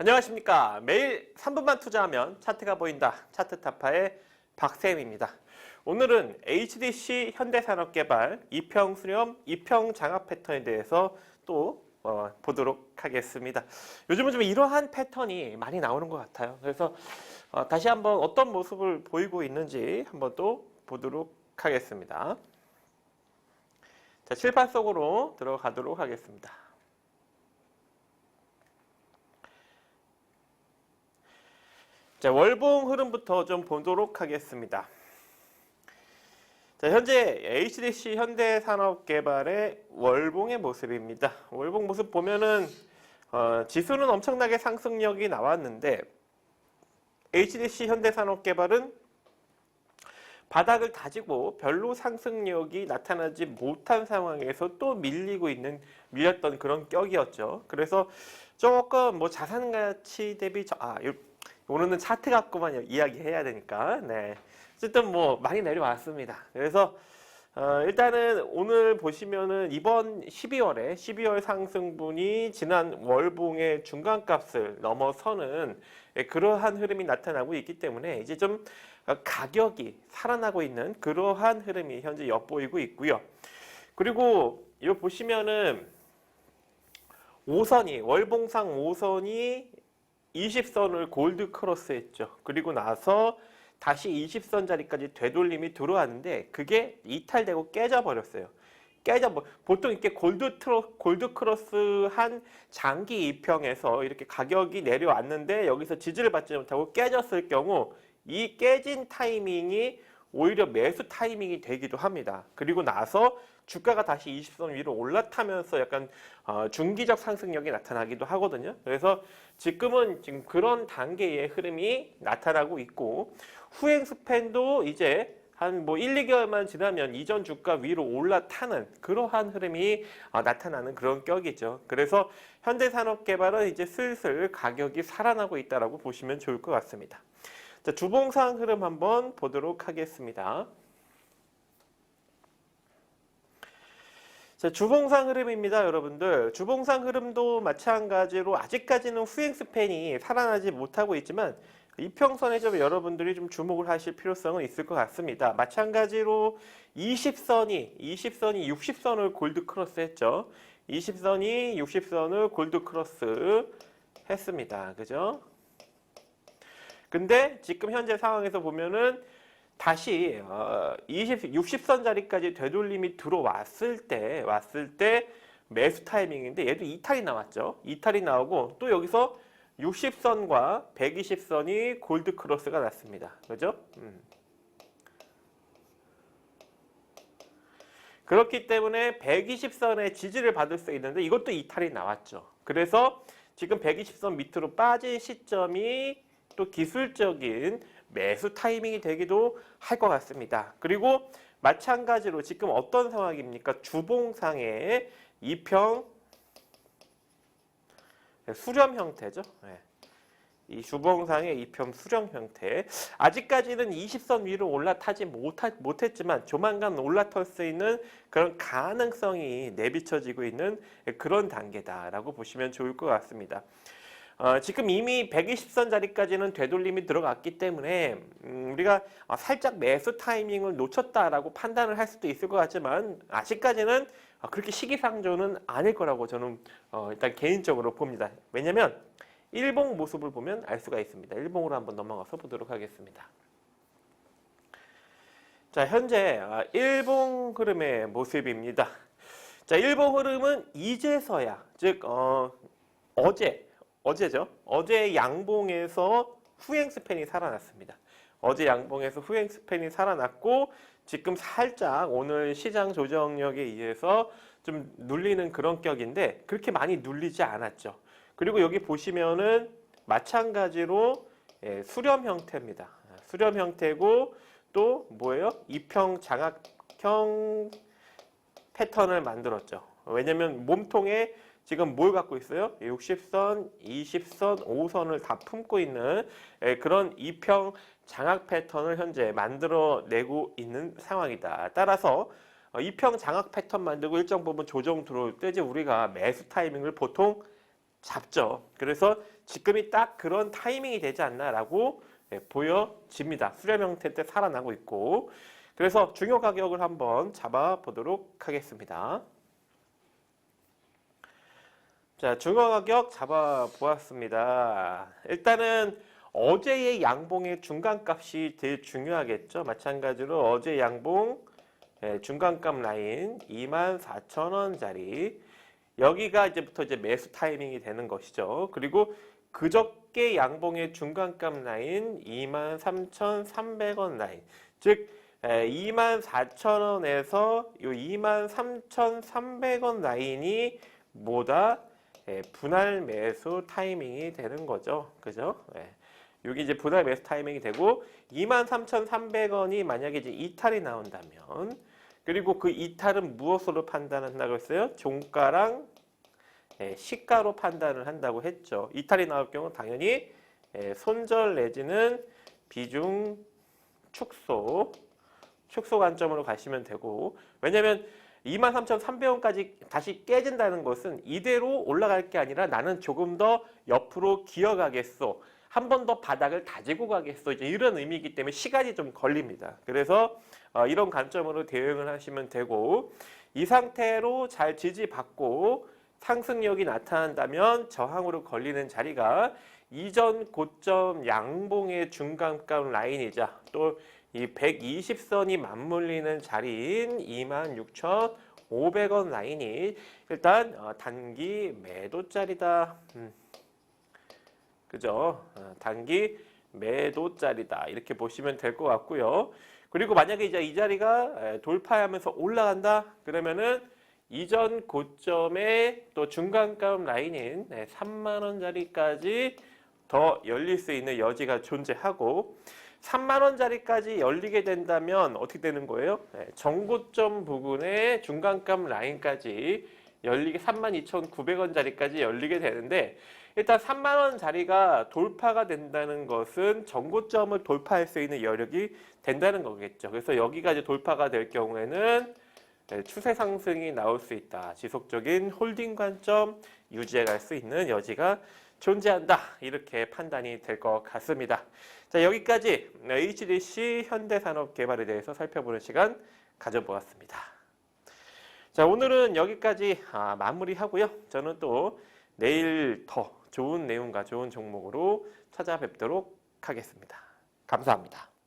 안녕하십니까. 매일 3분만 투자하면 차트가 보인다. 차트 타파의 박쌤입니다. 오늘은 HDC 현대산업개발 이평 수렴, 이평 장악 패턴에 대해서 또 어, 보도록 하겠습니다. 요즘은 좀 이러한 패턴이 많이 나오는 것 같아요. 그래서 어, 다시 한번 어떤 모습을 보이고 있는지 한번 또 보도록 하겠습니다. 자, 칠판 속으로 들어가도록 하겠습니다. 자, 월봉 흐름부터 좀 보도록 하겠습니다. 자, 현재 HDC 현대산업개발의 월봉의 모습입니다. 월봉 모습 보면은 어, 지수는 엄청나게 상승력이 나왔는데 HDC 현대산업개발은 바닥을 다지고 별로 상승력이 나타나지 못한 상황에서 또 밀리고 있는 밀렸던 그런 격이었죠. 그래서 조금 뭐 자산 가치 대비 저, 아 요- 오늘은 차트 갖고만 이야기해야 되니까 네 어쨌든 뭐 많이 내려왔습니다. 그래서 어, 일단은 오늘 보시면은 이번 12월에 12월 상승분이 지난 월봉의 중간값을 넘어서는 예, 그러한 흐름이 나타나고 있기 때문에 이제 좀 어, 가격이 살아나고 있는 그러한 흐름이 현재 엿보이고 있고요. 그리고 이거 보시면은 5선이 월봉상 5선이 20선을 골드 크로스 했죠. 그리고 나서 다시 20선 자리까지 되돌림이 들어왔는데 그게 이탈되고 깨져 버렸어요. 깨져 버 보통 이렇게 골드 트로 골드 크로스 한 장기 이평에서 이렇게 가격이 내려왔는데 여기서 지지를 받지 못하고 깨졌을 경우 이 깨진 타이밍이 오히려 매수 타이밍이 되기도 합니다. 그리고 나서 주가가 다시 20선 위로 올라타면서 약간 어, 중기적 상승력이 나타나기도 하거든요. 그래서 지금은 지금 그런 단계의 흐름이 나타나고 있고 후행 스팬도 이제 한 뭐 1, 2개월만 지나면 이전 주가 위로 올라타는 그러한 흐름이 어, 나타나는 그런 격이죠. 그래서 현대산업개발은 이제 슬슬 가격이 살아나고 있다라고 보시면 좋을 것 같습니다. 자, 주봉상 흐름 한번 보도록 하겠습니다. 주봉상 흐름입니다, 여러분들. 주봉상 흐름도 마찬가지로 아직까지는 후행 스팬이 살아나지 못하고 있지만 이평선에 좀 여러분들이 좀 주목을 하실 필요성은 있을 것 같습니다. 마찬가지로 20선이 20선이 60선을 골드 크로스 했죠. 20선이 60선을 골드 크로스 했습니다. 그죠? 근데 지금 현재 상황에서 보면은 다시 어, 20, 60선 자리까지 되돌림이 들어왔을 때 왔을 때 매수 타이밍인데 얘도 이탈이 나왔죠. 이탈이 나오고 또 여기서 60선과 120선이 골드 크로스가 났습니다. 그죠? 음. 그렇기 때문에 120선의 지지를 받을 수 있는데 이것도 이탈이 나왔죠. 그래서 지금 120선 밑으로 빠진 시점이 또 기술적인 매수 타이밍이 되기도 할 것 같습니다. 그리고 마찬가지로 지금 어떤 상황입니까? 주봉상의 이평 수렴 형태죠. 네. 이 주봉상의 이평 수렴 형태. 아직까지는 20선 위로 올라타지 못했지만 조만간 올라탈 수 있는 그런 가능성이 내비쳐지고 있는 그런 단계다라고 보시면 좋을 것 같습니다. 어, 지금 이미 120선 자리까지는 되돌림이 들어갔기 때문에 음, 우리가 어, 살짝 매수 타이밍을 놓쳤다라고 판단을 할 수도 있을 것 같지만 아직까지는 어, 그렇게 시기상조는 아닐 거라고 저는 어, 일단 개인적으로 봅니다. 왜냐하면 일봉 모습을 보면 알 수가 있습니다. 일봉으로 한번 넘어가서 보도록 하겠습니다. 자 현재 아, 일봉 흐름의 모습입니다. 자 일봉 흐름은 이제서야 즉 어, 어제 어제죠. 어제 양봉에서 후행 스팬이 살아났습니다. 어제 양봉에서 후행 스팬이 살아났고 지금 살짝 오늘 시장 조정력에 의해서 좀 눌리는 그런 격인데 그렇게 많이 눌리지 않았죠. 그리고 여기 보시면은 마찬가지로 예, 수렴 형태입니다. 수렴 형태고 또 뭐예요? 이평 장악형 패턴을 만들었죠. 왜냐면 몸통에 지금 뭘 갖고 있어요? 60선, 20선, 5선을 다 품고 있는 예, 그런 이평 장악 패턴을 현재 만들어내고 있는 상황이다. 따라서 어, 이평 장악 패턴 만들고 일정 부분 조정 들어올 때 이제 우리가 매수 타이밍을 보통 잡죠. 그래서 지금이 딱 그런 타이밍이 되지 않나라고 예, 보여집니다. 수렴 형태 때 살아나고 있고 그래서 중요 가격을 한번 잡아보도록 하겠습니다. 자, 중요 가격 잡아보았습니다. 일단은 어제의 양봉의 중간값이 제일 중요하겠죠. 마찬가지로 어제 양봉 예, 중간값 라인 24,000원짜리 여기가 이제부터 이제 매수 타이밍이 되는 것이죠. 그리고 그저께 양봉의 중간값 라인 23,300원 라인 즉 24,000원에서 요 23,300원 라인이 뭐다 예, 분할 매수 타이밍이 되는 거죠. 그죠? 예. 여기 이제 분할 매수 타이밍이 되고 23,300원이 만약에 이제 이탈이 나온다면 그리고 그 이탈은 무엇으로 판단한다고 했어요? 종가랑 예, 시가로 판단을 한다고 했죠. 이탈이 나올 경우 당연히 예, 손절 내지는 비중 축소 축소 관점으로 가시면 되고 왜냐면 23,300원까지 다시 깨진다는 것은 이대로 올라갈 게 아니라 나는 조금 더 옆으로 기어가겠소. 한 번 더 바닥을 다지고 가겠소. 이제 이런 의미이기 때문에 시간이 좀 걸립니다. 그래서 어, 이런 관점으로 대응을 하시면 되고 이 상태로 잘 지지받고 상승력이 나타난다면 저항으로 걸리는 자리가 이전 고점 양봉의 중간값 라인이자 또 이 120선이 맞물리는 자리인 26,500원 라인이 일단 어, 단기 매도짜리다. 음. 그죠? 어, 단기 매도짜리다. 이렇게 보시면 될 것 같고요. 그리고 만약에 이제 이 자리가 에, 돌파하면서 올라간다. 그러면은 이전 고점의 또 중간값 라인인 네, 3만 원짜리까지 더 열릴 수 있는 여지가 존재하고 3만 원짜리까지 열리게 된다면 어떻게 되는 거예요? 네, 정고점 부근의 중간값 라인까지 열리게 32,900원짜리까지 열리게 되는데 일단 3만 원짜리가 돌파가 된다는 것은 정고점을 돌파할 수 있는 여력이 된다는 거겠죠. 그래서 여기가 이제 돌파가 될 경우에는 네, 추세 상승이 나올 수 있다. 지속적인 홀딩 관점 유지해 갈 수 있는 여지가 존재한다. 이렇게 판단이 될 것 같습니다. 자, 여기까지 HDC 현대산업 개발에 대해서 살펴보는 시간 가져보았습니다. 자, 오늘은 여기까지 아, 마무리하고요. 저는 또 내일 더 좋은 내용과 좋은 종목으로 찾아뵙도록 하겠습니다. 감사합니다.